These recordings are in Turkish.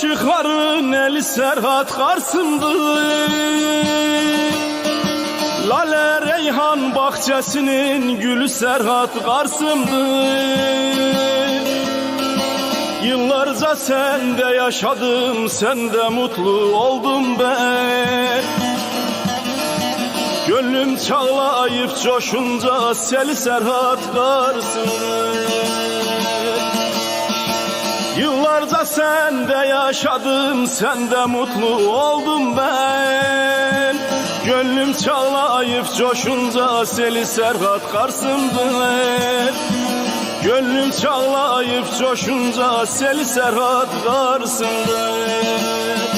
Aşıkların eli Serhat Karsım'dır Lale Reyhan bahçesinin gülü Serhat Karsım'dır Yıllarca sende yaşadım, sende mutlu oldum ben. Gönlüm çağlayıp coşunca seli Serhat Karsım'dır Yıllarca sende yaşadım, sende mutlu oldum ben. Gönlüm çağlayıp coşunca seli Serhat Karsım'dır Gönlüm çağlayıp coşunca seli Serhat Karsım'dır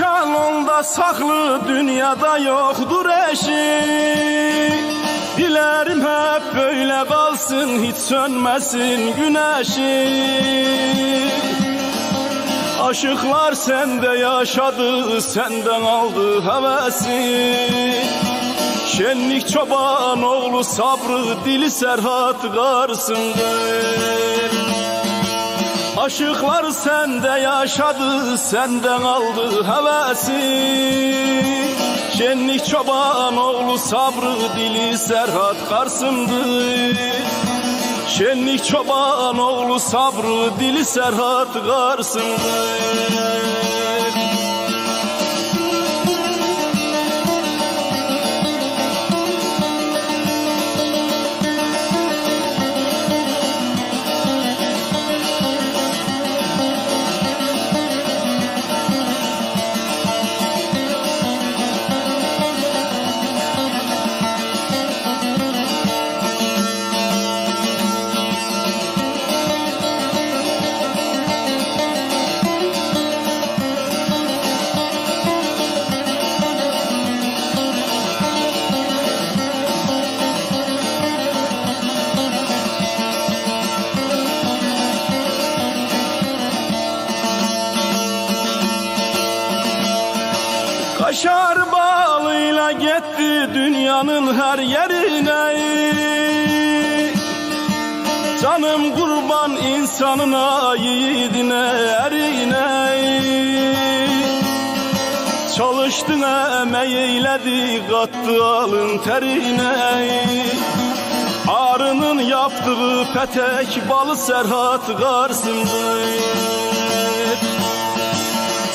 Onda saklı dünyada yoktur eşi Dilerim hep böyle kalsın hiç sönmesin güneşi. Aşıklar sende yaşadı senden aldı hevesi. Şenlik çoban oğlu sabrı dili Serhat Karsın'dır Aşıklar sende yaşadı, senden aldı hevesi. Şenlik çoban oğlu sabrı dili Serhat Karsım'dır Şenlik çoban oğlu sabrı dili Serhat Karsım'dır Kaşar balıyla gitti dünyanın her yerine. Canım kurban insanına yiğidine erine. Çalıştın emeği eyledi kattı alın terine. Arının yaptığı petek balı Serhat Garsın'dır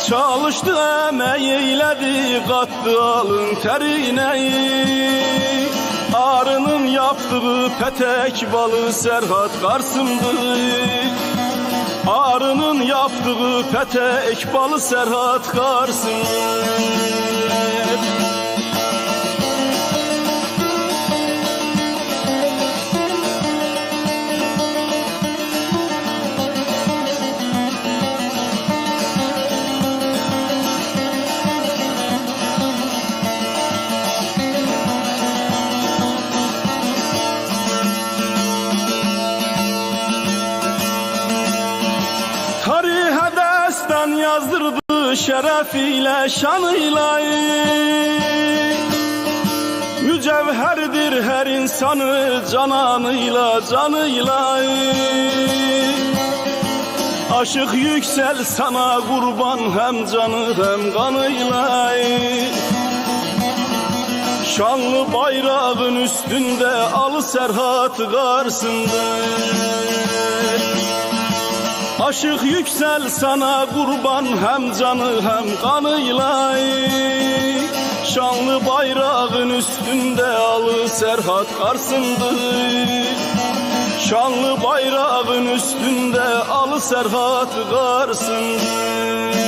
Çalıştı emeği eyledi kattı alın terine Arının yaptığı petek balı Serhat Karsım'dır Arının yaptığı petek balı Serhat Karsım'dır yazdırdı şerefiyle şanıyla. Mücevherdir her insanı cananıyla canıyla. Aşık yüksel sana kurban hem canı hem kanıyla. Şanlı bayrağın üstünde al Serhat Garsın'dır Aşık yüksel sana kurban hem canı hem kanıyla Şanlı bayrağın üstünde alı Serhat Karsın'dır. Şanlı bayrağın üstünde alı Serhat Karsın'dır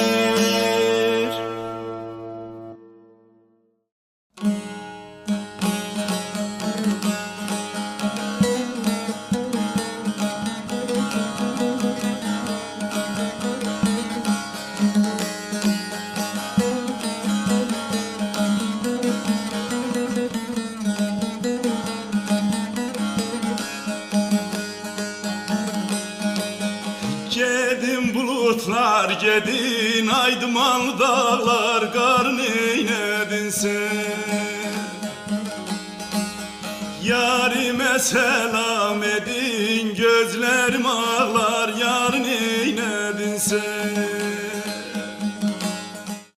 Gedin bulutlar, gedin ay dumanlı dağlar Kar neynedin sen. Yarime selam edin, gözlerim ağlar Yar neynedin sen.